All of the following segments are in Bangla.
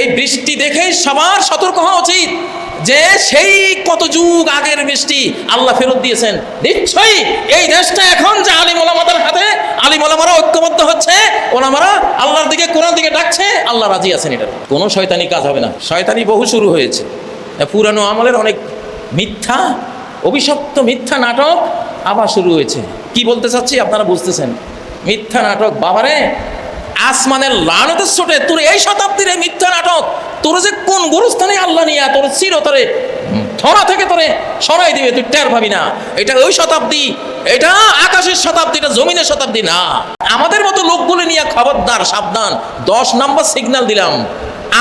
এই বৃষ্টি দেখেই সবার সতর্ক হওয়া উচিত যে সেই কত যুগ আগের বৃষ্টি আল্লাহ ফেরত দিয়েছেন। নিশ্চয়ই এই দেশটা এখন যে আলিম ওলামাদের হাতে, আলিম ওলামারা ঐক্যবদ্ধ হচ্ছে, ওলামারা আল্লাহর দিকে, কোরআন দিকে ডাকছে, আল্লাহ রাজি আছেন এটা কোনো শয়তানি কাজ হবে না। শয়তানি বহু শুরু হয়েছে। পুরানো আমলের অনেক মিথ্যা, অভিশপ্ত মিথ্যা নাটক আবার শুরু হয়েছে। কি বলতে চাচ্ছি আপনারা বুঝতেছেন। মিথ্যা নাটক বাবারে আসমানের লানতের ছোটে, তোর এই শতাব্দীর মিথ্যা নাটক, তোর যে কোন গুরুস্থানে আল্লাহ নিয়ে, তোর চির তোরে ধরা থেকে তোরে সরাই দিবে, তুই টের পাবি না। এটা ওই শতাব্দী, এটা আকাশের শতাব্দী, এটা জমিনের শতাব্দী না। আমাদের মতো লোকগুলো নিয়ে খবরদার, সাবধান, দশ নম্বর সিগন্যাল দিলাম।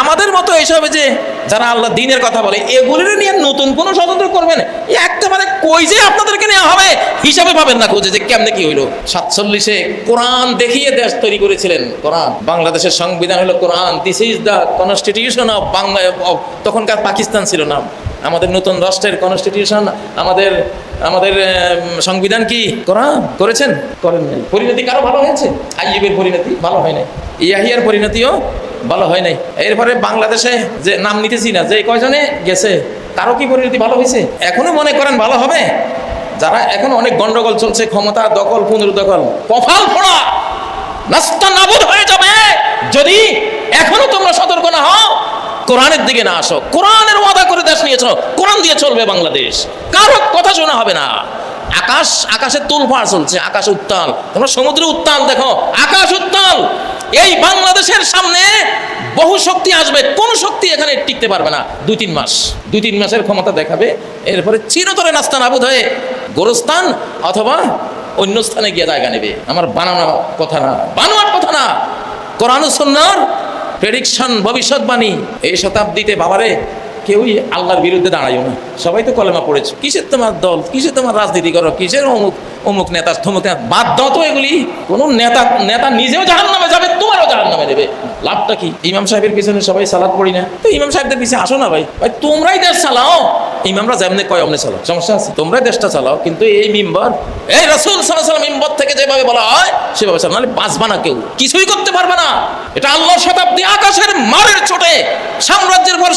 আমাদের মতো এইসবে যে, যারা আল্লাহ দিনের কথা বলে এগুলির নিয়ে নতুন কোনো স্বতন্ত্র করবেন একেবারে কই যে আপনাদেরকে নেওয়া হবে? হিসাবে পাবেন না খুঁজে যে কেমনে কি হইল। সাতচল্লিশে কোরআন দেখিয়ে দেশ তৈরি করেছিলেন। কোরআন, বাংলাদেশের সংবিধান হলো Quran. This is the constitution of Bangla তখনকার পাকিস্তান ছিল না আমাদের নতুন রাষ্ট্রের কনস্টিটিউশন আমাদের আমাদের সংবিধান কি? কোরআন। করেছেন? করেন নাই। পরিণতি কারও ভালো হয়েছে? আইয়ুবের পরিণতি ভালো হয় নাই। ইয়াহিয়ার পরিণতিও ভালো হয় নাই। এরপরে বাংলাদেশে যে নাম নিতেছি না, যে কয়জনে? গেছে। তারও কি পরিণতি ভালো হয়েছে? এখনও মনে করেন ভালো হবে? যারা এখন অনেক গন্ডগোল চলছে, ক্ষমতা, দখল পুনরুদখল কফাল ফোড়া নাস্তা নাবুদ হয়ে যাবে! যদি এখনও তোমরা সতর্ক না হও, কোরআনের দিকে না আসো। কোরআনের ওয়াদা করে দেশ নিয়েছ, কোরআন দিয়ে চলবে বাংলাদেশ। কারও কথা শোনা হবে না? আকাশ আকাশে তুলফাড় চলছে, আকাশ উত্তাল। তোমরা সমুদ্র উত্তাল দেখো, আকাশ উত্তাল! এই বাংলাদেশের সামনে বহু শক্তি আসবে, কোন শক্তি এখানে টিকতে পারবে না। দুই তিন মাস, দুই তিন মাসের ক্ষমতা দেখাবে, এরপরে চিরতরে নাস্তা নাবুদ হয়ে গোরস্থান অথবা অন্য স্থানে গিয়ে জায়গা নেবে। আমার বানানো কথা না, বানোয়ার কথা না। কোরআন সন্ন্যার প্রেডিকশন ভবিষ্যৎবাণী, এই শতাব্দীতে বাবারে কেউই আল্লাহর বিরুদ্ধে দাঁড়াইও না। সবাই তো কলেমা পড়েছে। কিসের তোমার দল? কিসের তোমার রাজনীতি করো? কিসের অমুক অমুক নেতা থমুক নেতা? বাদ দাও তো এগুলি। কোন নেতা নেতা নিজেও জাহান নামে যাবে, তোমারও জাহান নামে দেবে। লাভটা কি? ইমাম সাহেবের পিছনে সবাই সালাদ পড়ি না? তো ইমাম সাহেবদের পিছনে আসো না ভাই। ভাই, তোমরাই দেশ চালাও। ইমামরা যেমনি কয়, অমনি চালাও। সমস্যা আছে? তোমরাই দেশটা চালাও। কিন্তু এই মিম্বর, এই রসুল সাল্লাহ মিম্বর থেকে যেভাবে বলা হয়, সেভাবে চালাও। নাহলে বাঁচবা না কেউ। কিছুই করতে পারবে না। এটা আল্লাহ শতাব্দী আকাশের মারের ছোটে। সাম্রাজ্যের পর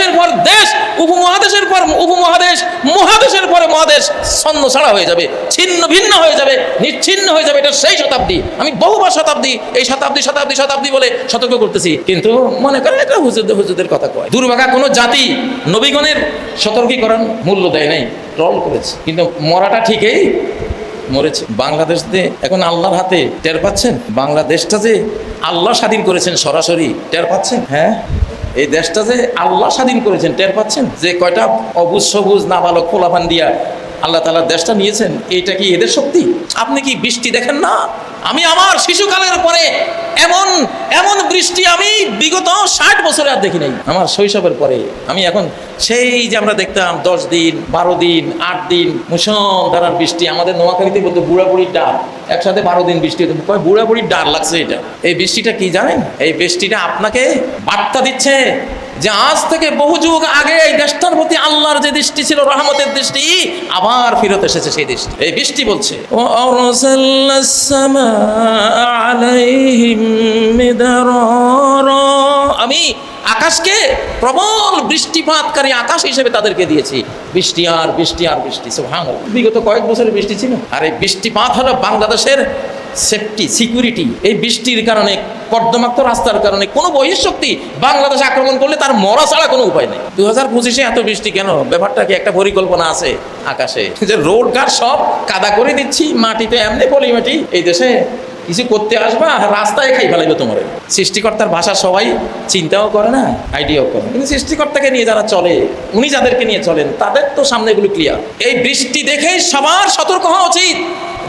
দেশের পর দেশ, উপমহাদেশের পর উপমহাদেশ, মহাদেশের পরে মহাদেশ ছন্ন ছাড়া হয়ে যাবে, ছিন্ন ভিন্ন হয়ে যাবে, নিচ্ছিন্ন হয়ে যাবে, এটা সেই শতাব্দী। আমি বহুবার শতাব্দী, এই শতাব্দী শতাব্দী শতাব্দী বলে সতর্ক করতেছি। কিন্তু মনে করেন এটা হুজুরদের হুজুরদের কথা কয়। দুর্ভাগা কোনো জাতি নবীগণের সতর্কীকরণ মূল্য দেয় নাই, ট্রল করেছে। কিন্তু মরাটা ঠিকই মরেছে। বাংলাদেশ দিয়ে এখন আল্লাহর হাতে টের পাচ্ছেন? বাংলাদেশটা যে আল্লাহ স্বাধীন করেছেন সরাসরি, টের পাচ্ছেন? হ্যাঁ? এই দেশটা যে আল্লাহ স্বাধীন করেছেন, টের পাচ্ছেন? যে কয়টা অবুজ সবুজ না ভালো খোলাপান দিয়া আল্লাহ তালা দেশটা নিয়েছেন, এইটা কি এদের শক্তি? আপনি কি বৃষ্টি দেখেন না? আমি আমার শিশুকালের পরে এমন বৃষ্টি আমি বিগত ষাট বছরে আর দেখি নাই। আমার শৈশবের পরে আমি এখন সেই যে আমরা দেখতাম দশ দিন, বারো দিন, আট দিন মুসম ধারার বৃষ্টি, আমাদের নোয়াখালীতে বলতো বুড়া বুড়ির ডাল, একসাথে বারো দিন বৃষ্টি হতো। কয় বুড়া বুড়ির ডাল লাগছে এটা? এই বৃষ্টিটা কি জানেন? এই বৃষ্টিটা আপনাকে বার্তা দিচ্ছে যে আজ থেকে বহু যুগ আগে এই দেশটার প্রতি আল্লাহর যে দৃষ্টি ছিল রহমতের দৃষ্টি আবার ফিরত এসেছে সেই দৃষ্টি। এই বৃষ্টি বলছে আমি আকাশকে প্রবল বৃষ্টিপাতকারী আকাশ হিসেবে তাদেরকে দিয়েছি। বৃষ্টি আর বৃষ্টি আর বৃষ্টি সুবহানাল্লাহ। বিগত কয়েক বছরের বৃষ্টি ছিল। আর এই বৃষ্টিপাত হলো বাংলাদেশের সেফটি সিকিউরিটি এই বৃষ্টির কারণে, কর্দমাক্ত রাস্তার কারণে কোনো বহিঃশক্তি বাংলাদেশ আক্রমণ করলে তার মরা ছাড়া কোনো উপায় নেই। দু হাজার পঁচিশে এত বৃষ্টি কেন? ব্যাপারটা কি একটা পরিকল্পনা আছে আকাশে? যে রোড ঘাট সব কাদা করে দিচ্ছি, মাটিতে এমনি পলিমাটি, এই দেশে কিছু করতে আসবা, রাস্তায় খাই ফেলাইবে তোমার। সৃষ্টিকর্তার ভাষা সবাই চিন্তাও করে না, আইডিয়াও করে কিন্তু সৃষ্টিকর্তাকে নিয়ে যারা চলে, উনি যাদেরকে নিয়ে চলেন, তাদের তো সামনে এগুলো ক্লিয়ার এই বৃষ্টি দেখেই সবার সতর্ক হওয়া উচিত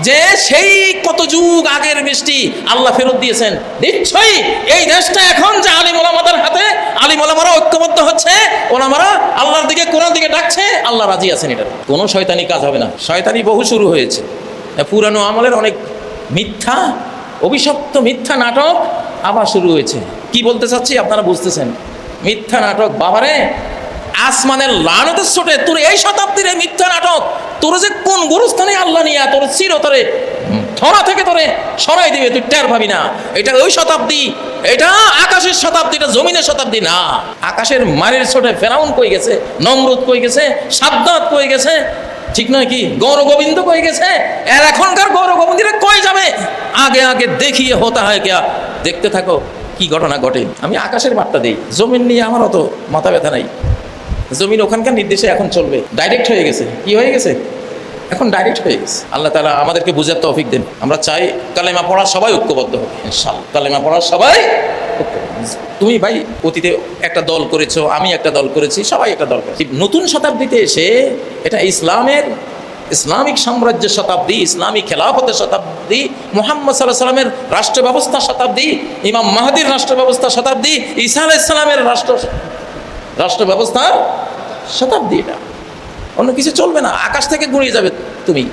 যে সেই কত যুগ আগের বৃষ্টি আল্লাহ ফেরত দিয়েছেন। নিশ্চয়ই এই দেশটা এখন যে আলিম ওলামাদের হাতে, আলিম ওলামারা ঐক্যবদ্ধ হচ্ছে ওলামারা আল্লাহর দিকে কোরআন দিকে ডাকছে, আল্লাহ রাজি আছেন এটা কোনো শয়তানি কাজ হবে না। শয়তানি বহু শুরু হয়েছে। পুরানো আমলের অনেক মিথ্যা অভিশপ্ত মিথ্যা নাটক আবার শুরু হয়েছে। কি বলতে চাচ্ছি আপনারা বুঝতেছেন? মিথ্যা নাটক, বাবারে, আসমানের লানতের ছোটে তোর এই শতাব্দীর এই মিথ্যা নাটক, তোর যে কোন গুরুস্থানে আল্লাহ নিয়া, তোর চির চিরতরে ধরা থেকে তোরে সরাই দিবে, তুই টের পাবি না। এটা ওই শতাব্দী, এটা আকাশের শতাব্দী, এটা জমিনের শতাব্দী না। আকাশের মারের ছোটে ফেরাউন কই গেছে? নমরুদ কই গেছে? সাদ্দাত কই গেছে? ঠিক নয় কি? গৌর গোবিন্দ কই গেছে? এর এখনকার গৌর গোবিন্দরা কই যাবে? আগে আগে দেখিয়ে হতা হয় কেয়া? দেখতে থাকো, কি ঘটনা ঘটে? আমি আকাশের বার্তা দিই। জমিন নিয়ে আমার অত মাথা ব্যথা নাই। জমিন ওখানকার নির্দেশে এখন চলবে। ডাইরেক্ট হয়ে গেছে। কি হয়ে গেছে? এখন ডাইরেক্ট হয়ে গেছে। আল্লাহ তালা আমাদেরকে বুঝার তৌফিক দেন। আমরা চাই কালেমা পড়ার সবাই ঐক্যবদ্ধ হবে ইনশাল্লাহ কালেমা পড়ার সবাই তুমি ভাই, অতীতে একটা দল করেছ, আমি একটা দল করেছি, সবাই একটা দল করেছি। নতুন শতাব্দীতে এসে এটা ইসলামের ইসলামিক সাম্রাজ্যের শতাব্দী ইসলামী খেলাফতের শতাব্দী, মোহাম্মদ সাল্লাহ সাল্লামের রাষ্ট্র ব্যবস্থার শতাব্দী, ইমাম মাহাদির রাষ্ট্র ব্যবস্থার শতাব্দী, ঈসা আলাহ ইসলামের রাষ্ট্র রাষ্ট্র ব্যবস্থার শতাব্দী এটা। অন্য কিছু চলবে না, আকাশ থেকে গুঁড়িয়ে যাবে তুমি।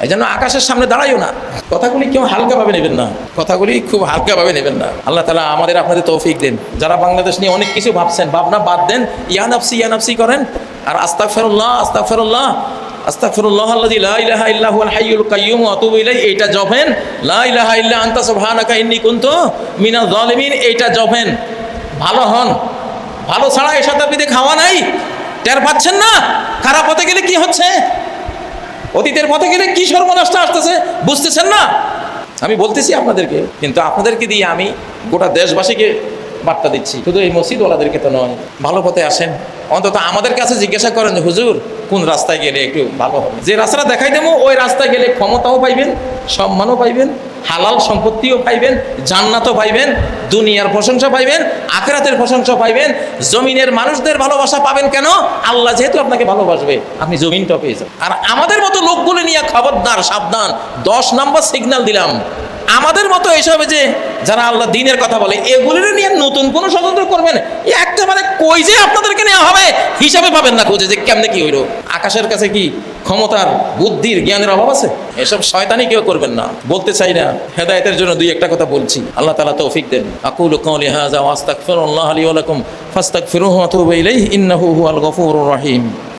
এই জন্য আকাশের সামনে দাঁড়াইও না। কথাগুলি কেউ হালকাভাবে নেবেন না। কথাগুলি খুব হালকাভাবে নেবেন না। আল্লাহ তালা আমাদের আপনাদের তৌফিক দেন। যারা বাংলাদেশ নিয়ে অনেক কিছু ভাবছেন, ভাবনা বাদ দেন। ইয়ানাফসি ইয়ানাফসি করেন। আর আস্তাক ফেরুল্লাহ ফেরুল্লাহ আস্তাক ফেরুল্লাহ আল্লাহ লা ইলাহা এইটা জপেন লা ইল্লা জপেন ভালো হন। ভালো ছাড়া এই শতাব্দীতে খাওয়া নাই, টের পাচ্ছেন না? খারাপ হতে গেলে কি হচ্ছে? অতীতের পথে গেলে কি সর্বনাশটা আসতেছে, বুঝতেছেন না? আমি বলতেছি আপনাদেরকে, কিন্তু আপনাদেরকে দিয়ে আমি গোটা দেশবাসীকে বার্তা দিচ্ছি। শুধু এই মসজিদওয়ালাদেরকে তো নয়, ভালো পথে আসেন। অন্তত আমাদের কাছে জিজ্ঞাসা করেন হুজুর, কোন রাস্তায় গেলে একটু ভালো হবে? যে রাস্তাটা দেখাই দেবো, ওই রাস্তায় গেলে ক্ষমতাও পাইবেন, সম্মানও পাইবেন, হালাল সম্পত্তিও পাইবেন, জান্নাতও পাইবেন, দুনিয়ার প্রশংসা পাইবেন, আখেরাতের প্রশংসা পাইবেন, জমিনের মানুষদের ভালোবাসা পাবেন কেন? আল্লাহ যেহেতু আপনাকে ভালোবাসবে, আপনি জমিনটা পেয়ে যাবেন আর আমাদের মতো লোকগুলো নিয়ে খবরদার, সাবধান, দশ নম্বর সিগন্যাল দিলাম। আমাদের মতো এসবে যে যারা আল্লাহ দিনের কথা বলে এগুলির নিয়ে নতুন কোনো স্বতন্ত্র করবেন? একেবারে কই যে আপনাদেরকে নেওয়া হবে? হিসাবে পাবেন না খুঁজে যে কেমনে কি হইল। আকাশের কাছে কি ক্ষমতার, বুদ্ধির, জ্ঞানের অভাব আছে? এসব শয়তানি কেউ করবেন না। বলতে চাই না, হেদায়েতের জন্য দুই একটা কথা বলছি। আল্লাহ তাআলা তৌফিক দেন। আকুলু কাওলি হাযা ওয়া আস্তাগফিরুল্লাহ লি ওয়া লাকুম, ফাস্তাগফিরুহু ওয়া তুবু ইলাইহি, ইন্নাহু হুয়াল গফুরুর রহিম।